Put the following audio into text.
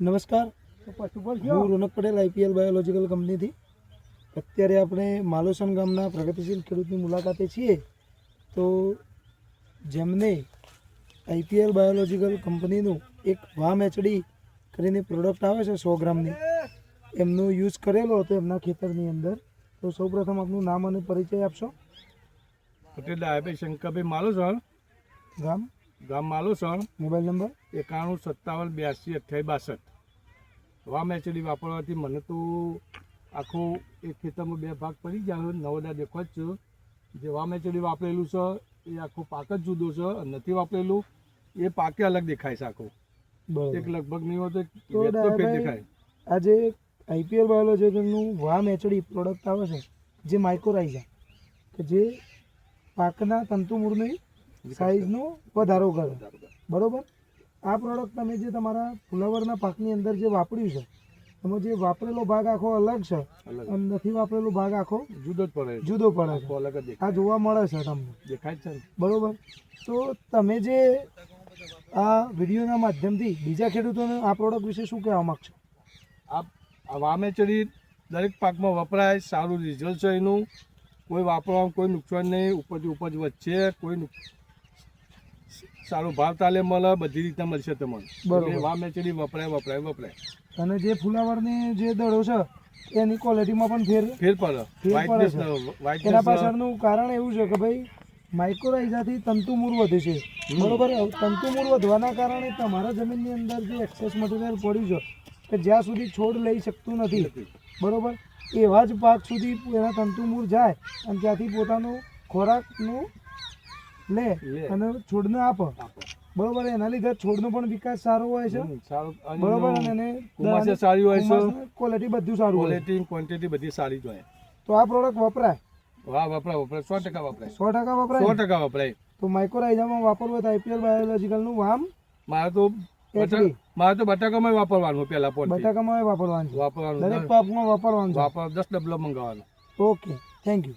નમસ્કાર. હું Ronak Patel IPL biological કંપનીથી. અત્યારે આપણે માલોસન ગામના પ્રગતિશીલ ખેડૂતની મુલાકાતે છીએ. તો જેમને આઈપીએલ બાયોલોજીકલ કંપનીનું એક વામ એચડી કરીને પ્રોડક્ટ આવે છે સો ગ્રામની એમનો યુઝ કરેલો હતો એમના ખેતરની અંદર. તો સૌપ્રથમ આપનું નામ અને પરિચય આપશો? પટેલ ડાયાભાઈ શંકરભાઈ માલોસન. ગામ? ગામ માલુસણ મોબાઈલ નંબર? એકાણું સત્તાવન બ્યાસી અઠ્યાવીસ બાસઠ. વામ એચડી વાપરવાથી મને તો આખું એક ખેતરમાં બે ભાગ પડી ગયા નવડા દેખો જ છું. જે વામ એચડી વાપરેલું છે એ આખું પાક જ જુદો છે અને નથી વાપરેલું એ પાકે અલગ દેખાય છે આખું. એક લગભગ નહીં હોય તો દેખાય. આજે આઈપીએલ બાયોલોજીકલનું વામ એચડી પ્રોડક્ટ આવે છે જે માઇક્રોરાઇઝા કે જે પાકના તંતુમૂળની સાઇઝનો વધારો કરે. બરોબર? આ પ્રોડક્ટ તમે જે તમારા ફુલાવરના પાકની અંદર જે વાપર્યું છે એમાં જે વાપરેલો ભાગ આખો અલગ છે અને નથી વાપરેલો ભાગ આખો જુદો જ પડે. જુદો પડે છે. જ આ જોવા મળે છે તમને. દેખાય છે બરોબર? તો તમે જે આ વિડીયોના માધ્યમથી બીજા ખેડૂતોને આ પ્રોડક્ટ વિશે શું કહેવા માગશો? આ વામેચડી દરેક પાકમાં વપરાય સારું રિઝલ્ટ છે એનું. કોઈ વાપરવામાં કોઈ નુકસાન નહીં ઉપજ ઉપજ વધશે કોઈ સારો ભાવ તાલે મળે બધી રીતે મળશે તમને. બરોબર. વા મેચડી વપરાય વપરાય વપરાય. અને જે ફુલાવરની જે દડો છે એની ક્વોલિટીમાં પણ ફેર ફેર પડે. એના પાછળનું કારણ એવું છે કે ભાઈ માઇક્રોરાઇઝાથી તંતુમૂળ વધે છે. બરોબર? તંતુમૂળ વધવાના કારણે તમારા જમીનની અંદર જે એક્સેસ મટીરિયલ પડ્યું છે કે જ્યાં સુધી છોડ લઈ શકતું નથી. બરોબર? એવા જ પાક સુધી એના તંતુમૂળ જાય અને ત્યાંથી પોતાનું ખોરાકનું લે. અને છોડને આપો. બરોબર એના લીધે છોડનો પણ વિકાસ સારો હોય છે. બરોબર અને એને સારી હોય છે. ક્વોલિટી બધું સારું હોય. ક્વોલિટી ક્વોન્ટિટી બધી સારી જ હોય. તો આ પ્રોડક્ટ વપરાય. વાહ વપરાય વપરાય. સો ટકા વપરાય. સો ટકા વપરાય? સો ટકા વપરાય. તો માઇક્રોરાઇઝામાં વાપરવું હોય તો આઈપીએલ બાયોલોજીકલનું વામ મારે તો મારે તો બટાકામાં વાપરવાનું પહેલા પોટ બટાકામાં વાપરવાનું વાપરવાનું. દરેક પાપમાં વાપરવાનું વાપર દસ ડબલો મંગાવવાનો. Okay thank you